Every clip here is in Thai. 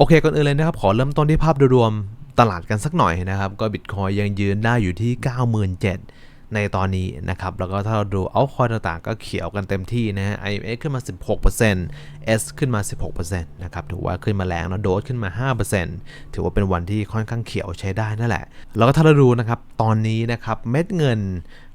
โอเคก่อนอื่นเลยนะครับ ขอเริ่มต้นที่ภาพโดยรวมตลาดกันสักหน่อยนะครับ ก็บิตคอยยังยืนได้อยู่ที่ 97,000 ในตอนนี้นะครับ แล้วก็ถ้าเราดูเอาคอยต่างๆ ก็เขียวกันเต็มที่นะฮะ IMX ขึ้นมา 16% S ขึ้นมา 16%นะครับ ถือว่าขึ้นมาแรงนะโดสขึ้นมา 5%ถือว่าเป็นวันที่ค่อนข้างเขียวใช้ได้นั่นแหละ แล้วก็ถ้าเราดูนะครับ ตอนนี้นะครับ เม็ดเงิน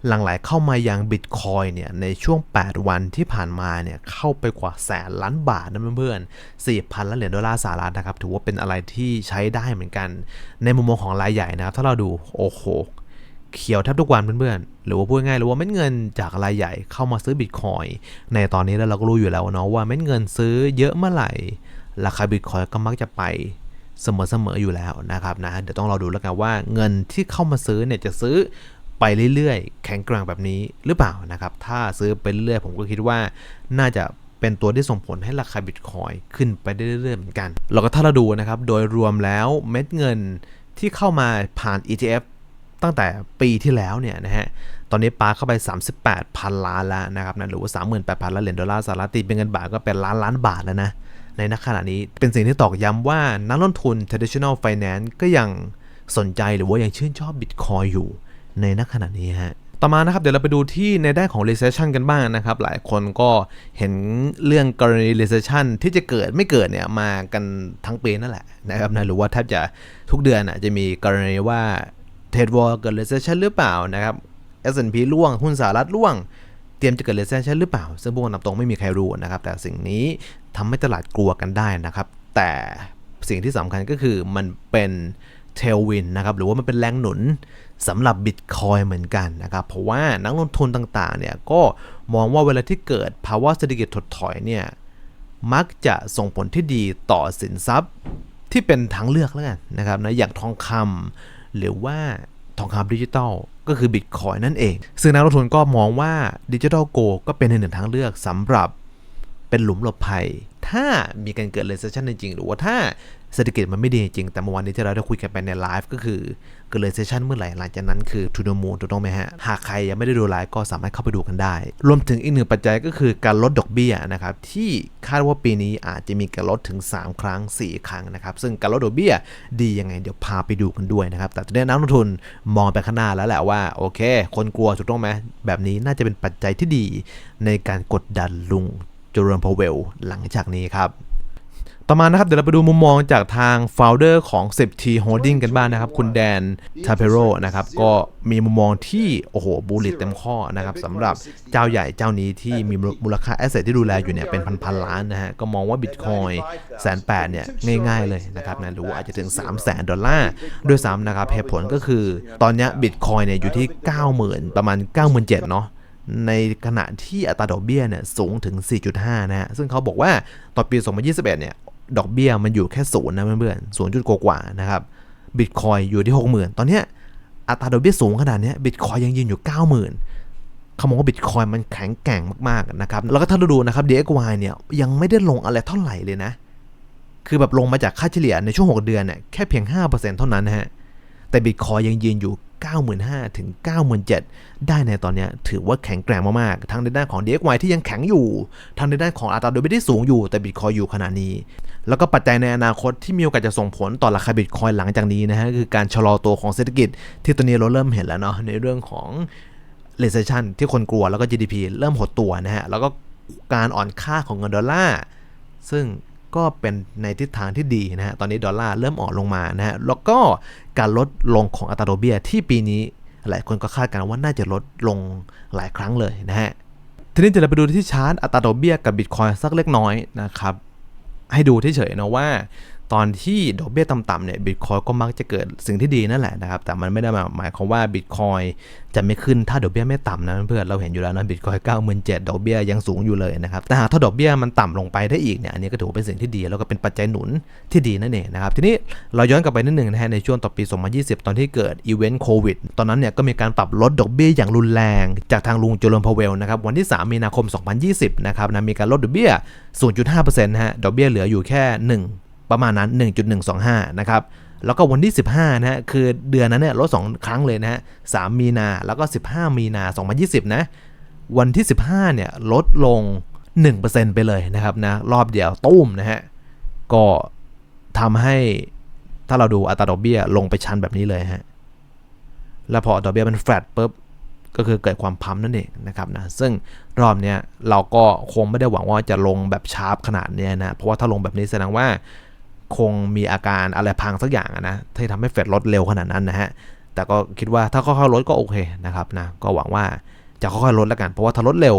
หลั่งไหลเข้ามายังบิตคอยเนี่ย ในช่วง 8 วันที่ผ่านมาเนี่ย เข้าไปกว่าแสนล้านบาทนะเพื่อนๆ4,000ล้านเหรียญดอลลาร์สหรัฐนะครับ ถือว่าเป็นอะไรที่ใช้ได้เหมือนกัน ในมุมมองของรายใหญ่นะครับ ถ้าเราดู โอ้โห เขียวแทบทุกวันเพื่อนๆ หรือว่าพูดง่ายๆหรือว่าเม็ดเงินจากรายใหญ่เข้ามาซื้อบิตคอยในตอนนี้แล้วเราก็รู้อยู่แล้วเนาะว่าเม็ดเงินซื้อเยอะเมื่อไหร่ ราคาบิตคอยก็มักจะไปเสมอๆอยู่แล้วนะครับนะเดี๋ยวต้องรอดูแล้วกันว่าเงินที่เข้ามาซื้อเนี่ยจะซื้อไปเรื่อยๆ แข็งแกร่งแบบนี้หรือเปล่านะครับ ถ้าซื้อไปเรื่อยๆ ผมก็คิดว่าน่าจะเป็นตัวที่ส่งผลให้ราคาบิตคอยขึ้นไปเรื่อยๆเหมือนกัน แล้วก็ถ้าเราดูนะครับ โดยรวมแล้วเม็ดเงินที่เข้ามาผ่าน ETF ตั้งแต่ปีที่แล้วเนี่ยนะฮะ ตอนนี้ปาเข้าไป 38พันล้านแล้วนะครับนะหรือว่า 38,000ล้านเหรียญดอลลาร์สหรัฐตีเป็นเงินบาทก็เป็นล้านล้านบาทแล้วนะ ในนักขณะนี้เป็นสิ่งที่ตอกย้ำว่านักลงทุน traditional finance ก็ยังสนใจหรือว่ายังชื่นชอบ Bitcoin อยู่ในนักขณะนี้ฮะต่อมานะครับเดี๋ยวเราไปดูที่ในด้านของ recession กันบ้างนะครับ หลายคนก็เห็นเรื่องกรณี recession ที่จะเกิดไม่เกิดเนี่ยมากันทั้งปีนั่นแหละนะครับนะหรือว่าแทบจะทุกเดือนอะจะมีกรณีว่า เทรดวอลเกิด recession หรือเปล่านะครับ S&P ร่วงหุ้นสหรัฐร่วง เตรียมจะเกิด recession หรือเปล่า ซึ่งพวกนำตรงไม่มีใครรู้นะครับ แต่สิ่งนี้ทำให้ตลาดกลัวกันได้นะครับ แต่สิ่งที่สำคัญก็คือมันเป็น tailwind นะครับหรือว่ามันเป็นแรงหนุนสำหรับ Bitcoin เหมือนกันนะครับเพราะว่านักลงทุนต่างๆเนี่ยก็มองว่าเวลาที่เกิดภาวะเศรษฐกิจถดถอยเนี่ยมักจะส่งผลที่ดีต่อสินทรัพย์ที่เป็นทางเลือกแล้วกันนะครับนะอย่างทองคำ หรือว่าทองคำดิจิตอลก็คือบิตคอยนั่นเอง ซึ่งนักลงทุนก็มองว่าดิจิทัลโกก็เป็นหนึ่งทางเลือกสำหรับเป็นหลุมหลบภัย ถ้ามีการเกิด recession จริง ๆ หรือว่าถ้า เศรษฐกิจมันไม่ดีจริง แต่เมื่อวานนี้ที่เราได้คุยกันไปในไลฟ์ก็คือเกิด recession เมื่อไหร่หลังจากนั้นคือ to the moon ถูกต้องไหมฮะ หากใครยังไม่ได้ดูไลฟ์ก็สามารถเข้าไปดูกันได้ รวมถึงอีกหนึ่งปัจจัยก็คือการลดดอกเบี้ยนะครับ ที่คาดว่าปีนี้อาจจะมีการลดถึง 3 ครั้ง 4 ครั้งนะครับ ซึ่งการลดดอกเบี้ยดียังไงเดี๋ยวพาไปดูกันด้วยนะครับ แต่ตอนนี้นักลงทุนมองไปข้างหน้าแล้วแหละว่าโอเค คนกลัวถูกต้องไหมแบบนี้น่าจะเป็นปัจจัยที่ดีในการกดดันลุงเจอร์มพาวเวลหลังจากนี้ครับ ต่อมานะครับเดี๋ยวเราไปดูมุมมองจากทาง founder ของ 10T Holding กันบ้างนะครับ คุณแดนทาเพโรนะครับก็มีมุมมองที่โอ้โหบูลลิตเต็มข้อนะครับสำหรับเจ้าใหญ่เจ้านี้ที่มีมูลค่าแอสเซทที่ดูแลอยู่เนี่ยเป็นพันๆล้านนะฮะก็มองว่า Bitcoin แสนแปดเนี่ยง่ายๆเลยนะครับนะหรือว่าอาจจะถึง 3 0 0แสนดอลลาร์ด้วยซ้ำนะครับเหตุผลก็คือตอนนี้ย Bitcoin เนี่ยอยู่ที่ 90,000 ประมาณ 97,000เนาะในขณะที่อัตราดอกเบี้ยเนี่ยสูงถึง 4.5 นะฮะซึ่งเขาบอกว่าต่อปี 2021 เนี่ย ดอกเบี้ยมันอยู่แค่ศูนย์นะเพื่อนๆศูนย์จุดกว่าๆนะครับบิตคอยอยู่ที่ 60,000 ตอนเนี้ยอัตราดอกเบี้ยสูงขนาดนี้บิตคอยยังยืนอยู่ 90,000เขามองว่าบิตคอยมันแข็งแกร่งมากๆนะครับ แล้วก็ถ้าเราดูนะครับ DXY เนี่ยยังไม่ได้ลงอะไรเท่าไหร่เลยนะ คือแบบลงมาจากค่าเฉลี่ยในช่วง 6 เดือนเนี่ยแค่เพียง 5%เท่านั้นนะฮะ แต่บิตคอยยังยืนอยู่ 95,000ถึง97,000 ได้ในตอนนี้ถือว่าแข็งแกร่งมากๆทั้งในด้านของ DXY ที่ยังแข็งอยู่ ทั้งในด้านของอัตราโดอกเบี้สูงอยู่แต่บิตคอยอยู่ขนาดนี้ แล้วก็ปัจจัยในอนาคตที่มีโอกาสจะส่งผลต่อราคาบิตคอยหลังจากนี้นะฮะคือการชะลอตัวของเศรษฐกิจ ที่ตอนนี้เราเริ่มเห็นแล้วเนาะในเรื่องของ recession ที่คนกลัวแล้วก็ GDP เริ่มหดตัวนะฮะแล้วก็การอ่อนค่าของเงินดอลลาร์ซึ่ง ก็เป็นในทิศทางที่ดีนะฮะ ตอนนี้ดอลลาร์เริ่มอ่อนลงมานะฮะ แล้วก็การลดลงของอัตราดอกเบี้ยที่ปีนี้หลายคนก็คาดการณ์ว่าน่าจะลดลงหลายครั้งเลยนะฮะ ทีนี้จะไปดูที่ชาร์ตอัตราดอกเบี้ยกับบิตคอยสักเล็กน้อยนะครับ ให้ดูเฉยๆนะว่า ตอนที่ดอกเบี้ยต่ำๆเนี่ยบิตคอยก็มักจะเกิดสิ่งที่ดีนั่นแหละนะครับ แต่มันไม่ได้หมายความว่าบิตคอยจะไม่ขึ้นถ้าดอกเบี้ยไม่ต่ำนะเพื่อนเราเห็นอยู่แล้วนะบิตคอยเก้าหมื่นเจ็ดดอกเบี้ยยังสูงอยู่เลยนะครับแต่หากถ้าดอกเบี้ยมันต่ำลงไปได้อีกเนี่ยอันนี้ก็ถือว่าเป็นสิ่งที่ดี แล้วก็เป็นปัจจัยหนุนที่ดีนั่นเองนะครับทีนี้เราย้อนกลับไปนิดหนึ่งนะฮะในช่วงต่อปี 2020 ตอนที่เกิดอีเวนต์โควิดตอนนั้นเนี่ยก็มีการปรับลดดอกเบี้ยอย่างรุนแรง จากทางลุงโจลมพาเวลนะครับวันที่ 3 มีนาคม 2020 นะครับนะมีการลดดอกเบี้ย 0.5%นะฮะดอกเบี้ยเหลืออยู่แค่ 1 ประมาณนั้น 1.125 นะครับ แล้วก็วันที่ 15 นะฮะ คือเดือนนั้นเนี่ยลด2 ครั้งเลยนะฮะ 3 มีนา แล้วก็ 15 มีนา 2020 นะ วันที่ 15 เนี่ยลดลง 1%ไปเลยนะครับนะ รอบเดียวตุ้มนะฮะ ก็ทำให้ถ้าเราดูอัตราดอกเบี้ยลงไปชันแบบนี้เลยฮะ แล้วพอดอกเบี้ยมันแฟลตปุ๊บก็คือเกิดความพัมนั่นเองนะครับนะซึ่งรอบเนี้ยเราก็คงไม่ได้หวังว่าจะลงแบบชาร์ปขนาดเนี้ยนะ เพราะว่าถ้าลงแบบนี้แสดงว่า คงมีอาการอะไรพังสักอย่างนะที่ทำให้เฟดลดเร็วขนาดนั้นนะฮะ แต่ก็คิดว่าถ้าค่อยๆลดก็โอเคนะครับนะ ก็หวังว่าจะค่อยๆลดแล้วกัน เพราะว่าถ้าลดเร็ว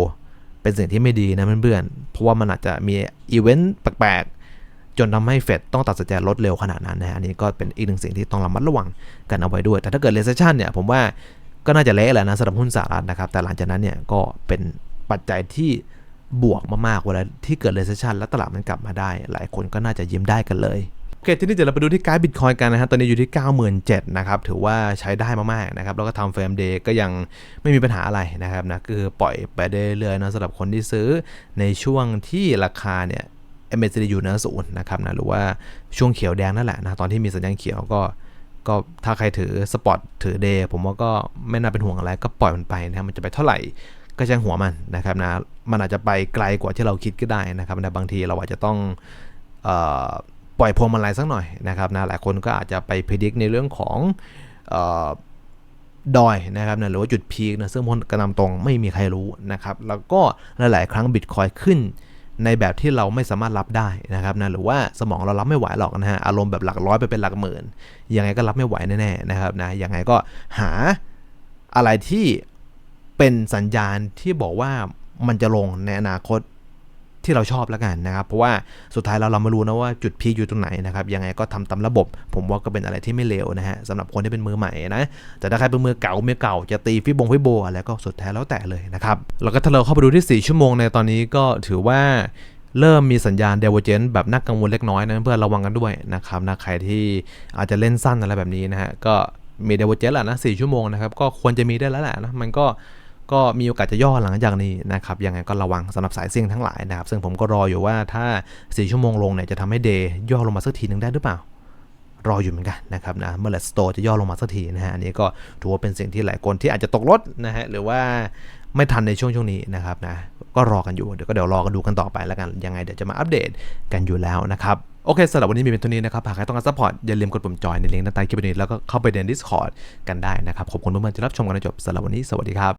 เป็นสิ่งที่ไม่ดีนะเพื่อนๆ เพราะว่ามันอาจจะมีอีเวนต์แปลกๆ จนทำให้เฟดต้องตัดสินใจลดเร็วขนาดนั้นนะฮะอันนี้ก็เป็นอีกหนึ่งสิ่งที่ต้องระมัดระวังกันเอาไว้ด้วย แต่ถ้าเกิด recession เนี่ยผมว่าก็น่าจะเละแหละนะสำหรับหุ้นสหรัฐนะครับ แต่หลังจากนั้นเนี่ยก็เป็นปัจจัยที่ บวกมากๆเวลาที่เกิด recession แล้วตลาดมันกลับมาได้ หลายคนก็น่าจะยิ้มได้กันเลยโอเคทีนี้เดี๋ยวเราไปดูที่การบิตคอยกันนะฮะตอนนี้อยู่ที่ 97,000นะครับถือว่าใช้ได้มากๆนะครับแล้วก็ทำเฟรมเดย์ก็ยังไม่มีปัญหาอะไรนะครับนะคือปล่อยไปได้เรื่อยๆนะสำหรับคนที่ซื้อในช่วงที่ราคาเนี่ย MACD อยู่เหนือศูนย์นะครับนะหรือว่าช่วงเขียวแดงนั่นแหละนะตอนที่มีสัญญาณเขียวก็ก็ถ้าใครถือสปอตถือเดย์ผมว่าก็ไม่น่าเป็นห่วงอะไรก็ปล่อยมันไปนะมันจะไปเท่าไหร่ ก็ช่างหัวมันนะครับนะมันอาจจะไปไกลกว่าที่เราคิดก็ได้นะครับนะบางทีเราอาจจะต้องออปล่อยพวงมาลัยสักหน่อยนะครับนะหลายคนก็อาจจะไปพิจิกในเรื่องของออดอยนะครับนะหรือว่าจุดพีคนะซึ่งพนกระนำตรงไม่มีใครรู้นะครับแล้วก็หลาย ๆ ครั้งบิตคอยขึ้นในแบบที่เราไม่สามารถรับได้นะครับนะหรือว่าสมองเรารับไม่ไหวหรอกนะฮะอารมณ์แบบหลักร้อยไปเป็นหลักหมื่นยังไงก็รับไม่ไหวแน่ๆนะครับนะยังไงก็หาอะไรที่ เป็นสัญญาณที่บอกว่ามันจะลงในอนาคตที่เราชอบแล้วกันนะครับ เพราะว่าสุดท้ายเราเราไม่รู้นะว่าจุดพีคอยู่ตรงไหนนะครับ ยังไงก็ทำตามระบบ ผมว่าก็เป็นอะไรที่ไม่เลวนะฮะสำหรับคนที่เป็นมือใหม่นะ แต่ถ้าใครเป็นมือเก่ามือเก่าจะตีฟิบงฟิโบอะไรก็สุดแท้แล้วแต่เลยนะครับ แล้วก็ถ้าเราเข้าไปดูที่ 4 ชั่วโมงในตอนนี้ก็ถือว่าเริ่มมีสัญญาณเดเวอเจนแบบน่ากังวลเล็กน้อยนะเพื่อนระวังกันด้วยนะครับนะใครที่อาจจะเล่นสั้นอะไรแบบนี้นะฮะก็มีเดเวอเจนแหละนะสชั่วโมงนะครับก็ควรจะมีได้แล้วแหละนะมันก็ ก็มีโอกาสจะย่อหลังจากนี้นะครับยังไงก็ระวังสำหรับสายเสี่ยงทั้งหลายนะครับซึ่งผมก็รออยู่ว่าถ้า 4 ชั่วโมงลงเนี่ยจะทำให้เดย์ย่อลงมาสักทีหนึ่งได้หรือเปล่ารออยู่เหมือนกันนะครับนะเมื่อไหร่สโตร์จะย่อลงมาสักทีนะฮะอันนี้ก็ถือว่าเป็นสิ่งที่หลายคนที่อาจจะตกรถนะฮะหรือว่าไม่ทันในช่วงช่วงนี้นะครับนะก็รอกันอยู่เดี๋ยวก็เดี๋ยวรอกันดูกันต่อไปแล้วกันยังไงเดี๋ยวจะมาอัปเดตกันอยู่แล้วนะครับโอเคสำหรับวันนี้มีเป็นเท่านี้นะครับหากใครต้องการซัพพอร์ตอย่าลืมกดปุ่มจอยในลิงก์ด้านใต้คลิปนี้แล้วก็เข้าไปใน Discord กันได้นะครับขอบคุณเพื่อนๆที่รับชมกันจนจบสำหรับวันนี้สวัสดีครับ